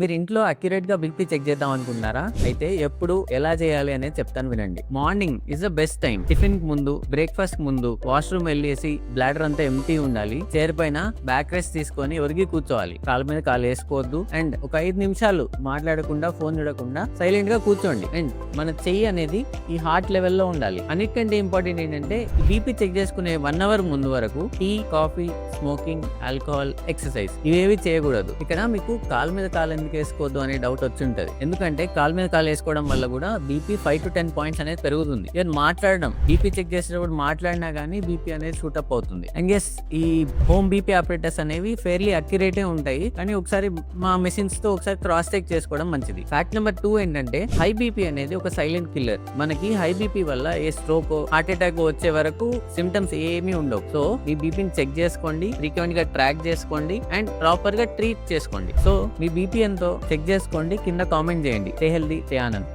మీరు ఇంట్లో అక్యురేట్గా BP check చేద్దాం అనుకుంటున్నారా? అయితే ఎప్పుడు ఎలా చేయాలి అనేది చెప్తాను వినండి. Morning is the best time. Tiffin ముందు బ్రేక్ఫాస్ట్ ముందు వాష్రూమ్ వెళ్ళేసి బ్లాడర్ అంతా ఎంటీ ఉండాలి. చైర్ పైన బ్యాక్ రెస్ట్ తీసుకొని ఒరిగి కూర్చోవాలి. కాళ్ళ మీద కాలు వేసుకోవద్దు. అండ్ ఒక ఐదు నిమిషాలు మాట్లాడకుండా ఫోన్ చూడకుండా సైలెంట్గా కూర్చోండి. అండ్ మన చెయ్యి అనేది ఈ హార్ట్ లెవెల్లో ఉండాలి. అన్నిటికంటే ఇంపార్టెంట్ ఏంటంటే బీపీ చెక్ చేసుకునే వన్ అవర్ ముందు వరకు tea coffee smoking alcohol exercise ఇవేవి చేయకూడదు. ఇక్కడ మీకు కాలు మీద కాలు ఎందుకు వేసుకోవద్దు అనే డౌట్ వచ్చి ఉంటుంది. ఎందుకంటే కాల్ మీద కాలు వేసుకోవడం వల్ల కూడా BP five to ten points అనేది పెరుగుతుంది. ఈవెన్ మాట్లాడడం బీపీ చెక్ చేసేటప్పుడు మాట్లాడినా కానీ బీపీ అనేది షూటప్ అవుతుంది. అండ్ ఎస్ ఈ హోమ్ బీపీ ఆపరేటర్స్ అనేవి ఫెయిర్లీ అక్యురేటే ఉంటాయి. కానీ ఒకసారి మా మెషిన్స్తో ఒకసారి క్రాస్ చెక్ చేసుకోవడం మంచిది. ఫ్యాక్ట్ నెంబర్ టూ ఏంటంటే హై బీపీ అనేది ఒక సైలెంట్ కిల్లర్ మనకి హై బీపీ వల్ల ఏ స్ట్రోక్ హార్ట్ అటాక్ వచ్చే వరకు సిమ్టమ్స్ ఏమీ ఉండవు. సో మీ బీపీని చెక్ చేసుకోండి ఫ్రీక్వెంట్గా ట్రాక్ చేసుకోండి అండ్ ప్రాపర్గా ట్రీట్ చేసుకోండి. సో మీ బీపీ ఎంతో చెక్ చేసుకోండి. కింద కామెంట్ చేయండి. Stay healthy stay Anand.